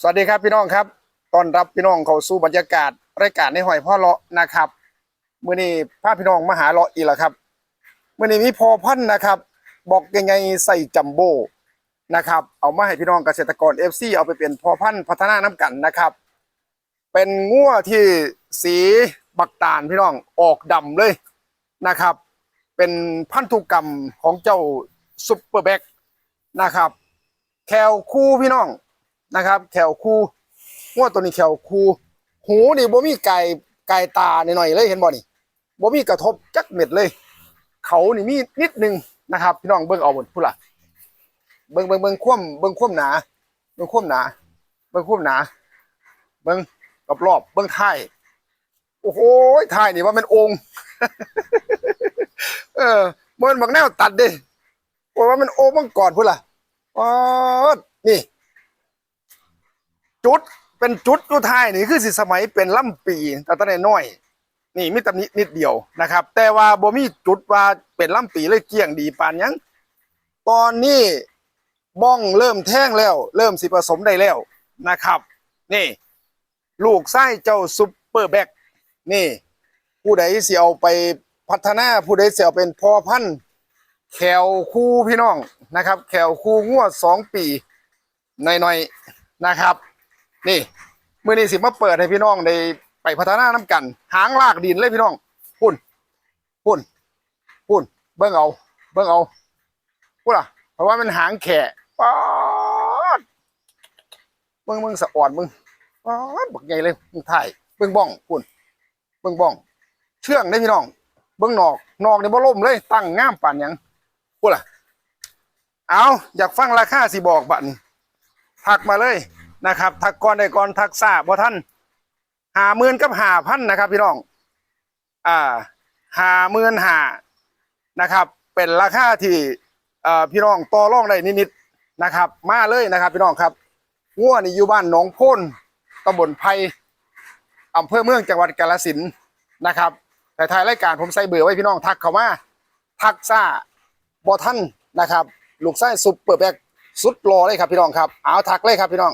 สวัสดีครับพี่น้องครับต้อนรับพี่น้องเข้าสู่บรรยากาศรายการในหอยพ่อเลาะนะครับเมื้อนี้พาพี่น้องมาหาเลาะอีกแล้วครับเมื้อนี้มีพอพันนะครับ บอกยังไงใส่จัมโบ้นะครับ เอามาให้พี่น้องเกษตรกร FC เอาไปเป็นพอพันพัฒนาน้ำกันนะครับ เป็นงัวที่สีบักตาลพี่น้องออกดำเลยนะครับ เป็นพันธุกรรมของเจ้าซุปเปอร์แบ็กนะครับ แคลคู่พี่น้องนะครับ แคลคู่งัวตัวนี้แคลคู่หูนี่บ่มีไก่ไก่ตาหน่อยๆเลยเห็นบ่นี่บ่มีกระทบจักเม็ดเลย เขานี่มีนิดนึงนะครับ พี่น้องเบิ่งเอาบนผู้ล่ะเบิ่งเบิ่งเบิ่งคว่ำเบิ่งคว่ำหนาเบิ่งคว่ำหนาเบิ่งคว่ำหนาเบิ่งรอบๆเบิ่งท้ายโอ้โหท้ายนี่ว่าเป็นองค์เออมันบักแนวตัดด้โอ้ว่ามันโอ้มังกอดพุ่นล่ะ อ๋อนี่ จุดเป็นจุดอยู่ท้ายนี่คือสิสมัยเป็นล่ำปีแต่ตอนน้อยนี่มีตำหนินิดเดียวนะครับ แต่ว่าบ่มีจุดว่าเป็นล่ำปีเลยเกลี้ยงดีปานยังตอนนี้บ้องเริ่มแท่งแล้ว เริ่มสิผสมได้แล้วนะครับ นี่ ลูกไส้เจ้าซุปเปอร์แบ็กนี่ ผู้ใดเสิเอาไปพัฒนาผู้ใดเสิเอาเป็นพอพันธุ์ แขวคู่พี่น้องนะครับ แขวคู่งวดสองปีหน่อยๆนะครับ นี่มื่อนี้สิมาเปิดให้พี่น้องได้ไปพัฒนาน้ำกัน หางลากดินเลยพี่น้องพุ่นพุ่นพุ่นเบิ่งเอาเบิ่งเอาพุ่นอะเพราะว่ามันหางแขะป๊าดเบิ่งเบิ่งสะอ่อนมึงป๊าดบักใหญ่เลยมึงถ่ายเบิ่งบ้องพุ่นเบิ่งบ้อง เชื่องได้พี่น้อง เบิ่งนอกนอกนี่บ่ล่มเลย ตั้งงามปานยัง พุ่นล่ะ เอาอยากฟังราคาสิบอกบัตรทักมาเลยนะครับ ทักก่อนได้ก่อนทักซาบ่ท่านหาหมื่นกับหาพันนะครับ พี่น้อง อ่าหาหมื่นหานะครับ เป็นราคาที่พี่น้องต่อรองได้นิดๆนะครับ มาเลยนะครับ พี่น้องครับงัวนี่อยู่บ้านหนองโพนตำบลไผ่อำเภอเมืองจังหวัดกาฬสินธุ์นะครับแต่ท้ายรายการผมใส่เบอร์ไว้พี่น้องทักเข้ามาทักซ่า บอท่นนะครับลูกไส้ซุปเปอร์แบกสุดรอเลยครับพี่น้องครับเอาทักเลยครับพี่น้อง